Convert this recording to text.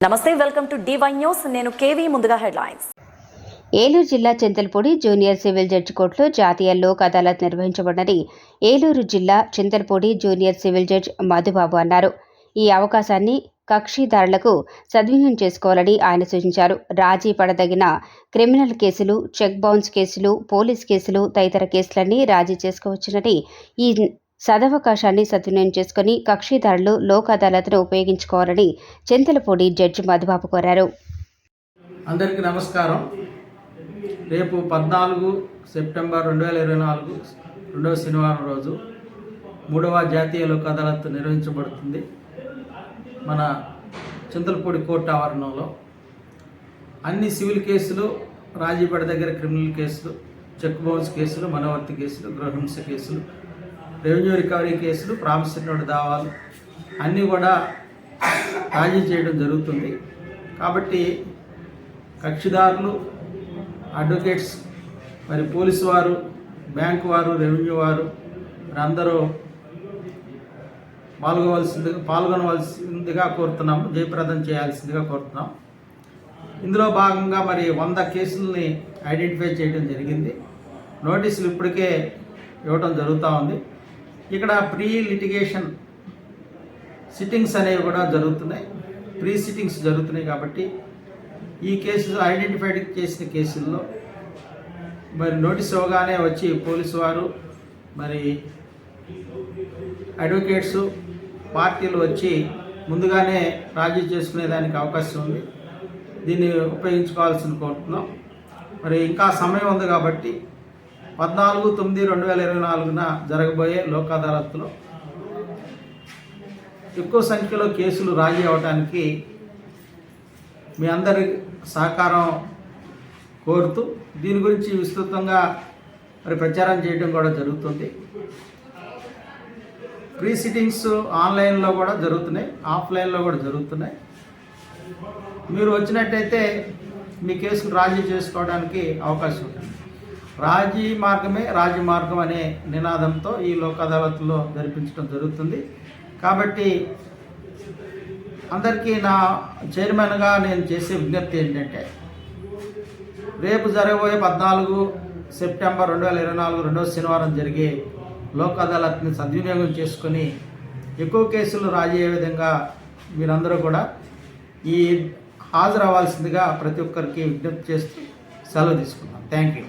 నమస్తే welcome to DY news నేను KV ముందుగా హెడ్లైన్స్. ఏలూరు జిల్లా చింతలపూడి జూనియర్ సివిల్ జడ్జి కోర్టులో జాతీయ లోక్ అదాలత్ నిర్వహించబడినది. ఏలూరు జిల్లా Chintalapudi junior civil judge Madhubabu అన్నారు. ఈ అవకాశాన్ని కక్షిదారులకు సద్వినియోగం చేసుకోవాలని ఆయన సూచించారు. రాజీ పడదగిన క్రిమినల్ కేసులు చెక్ బౌన్స్ కేసులు పోలీస్ కేసులు తదితర కేసులన్నీ రాజీ చేసుకోవచ్చునని ఈ సదవకాశాన్ని సద్వినియోగం చేసుకుని కక్షిదారులు లోక్ అదాలత్ను ఉపయోగించుకోవాలని చింతలపూడి జడ్జి మధుబాబు కోరారు. అందరికీ నమస్కారం. రేపు పద్నాలుగు సెప్టెంబర్ రెండు వేల ఇరవై నాలుగు రెండవ శనివారం రోజు మూడవ జాతీయ లోక్ అదాలత్ నిర్వహించబడుతుంది. మన చింతలపూడి కోర్టు ఆవరణంలో అన్ని సివిల్ కేసులు రాజీపేట దగ్గర క్రిమినల్ కేసులు చెక్ బౌన్స్ కేసులు మనవర్తి కేసులు గృహహింస కేసులు రెవెన్యూ రికవరీ కేసులు ప్రామిసరీ నోటు దావాలు. అన్నీ కూడా రాజీ చేయడం జరుగుతుంది. కాబట్టి కక్షిదారులు అడ్వకేట్స్ మరి పోలీసు వారు బ్యాంకు వారు రెవెన్యూ వారు మరి అందరూ పాల్గొవలసిందిగా పాల్గొనవలసిందిగా కోరుతున్నాము జయప్రదం చేయాల్సిందిగా కోరుతున్నాం. ఇందులో భాగంగా మరి వంద కేసుల్ని ఐడెంటిఫై చేయడం జరిగింది. నోటీసులు ఇప్పటికే ఇవ్వడం జరుగుతూ ఉంది. ఇక్కడ ప్రీ లిటిగేషన్ సిట్టింగ్స్ అనేవి కూడా జరుగుతున్నాయి. ప్రీ సిట్టింగ్స్ జరుగుతున్నాయి కాబట్టి ఈ కేసులో ఐడెంటిఫైడ్ చేసిన కేసుల్లో మరి నోటీస్ ఇవ్వగానే వచ్చి పోలీసు వారు మరి అడ్వకేట్స్ పార్టీలు వచ్చి ముందుగానే రాజీ చేసుకునే దానికి అవకాశం ఉంది. దీన్ని ఉపయోగించుకోవాల్సిన కోరుతున్నాం. మరి ఇంకా సమయం ఉంది కాబట్టి పద్నాలుగు తొమ్మిది రెండు వేల ఇరవై నాలుగున జరగబోయే లోక్ అదాలత్లో ఎక్కువ సంఖ్యలో కేసులు రాజీ అవడానికి మీ అందరి సహకారం కోరుతూ దీని గురించి విస్తృతంగా మరి ప్రచారం చేయడం కూడా జరుగుతుంది. ప్రీ సిట్టింగ్స్ ఆన్లైన్లో కూడా జరుగుతున్నాయి ఆఫ్లైన్లో కూడా జరుగుతున్నాయి. మీరు వచ్చినట్టయితే మీ కేసులు రాజీ చేసుకోవడానికి అవకాశం ఉంటుంది. రాజీ మార్గమే రాజీ మార్గం అనే నినాదంతో ఈ లోక్ అదాలత్లో జరిపించడం జరుగుతుంది. కాబట్టి అందరికీ నా చైర్మన్గా నేను చేసే విజ్ఞప్తి ఏంటంటే రేపు జరగబోయే పద్నాలుగు సెప్టెంబర్ రెండు వేల ఇరవై నాలుగు రెండవ శనివారం జరిగే లోక్ అదాలత్ని సద్వినియోగం చేసుకొని ఎక్కువ కేసులు రాజీ అయ్యే విధంగా మీరందరూ కూడా ఈ హాజరవ్వాల్సిందిగా ప్రతి ఒక్కరికి విజ్ఞప్తి చేస్తూ సెలవు తీసుకున్నాను థ్యాంక్ యూ.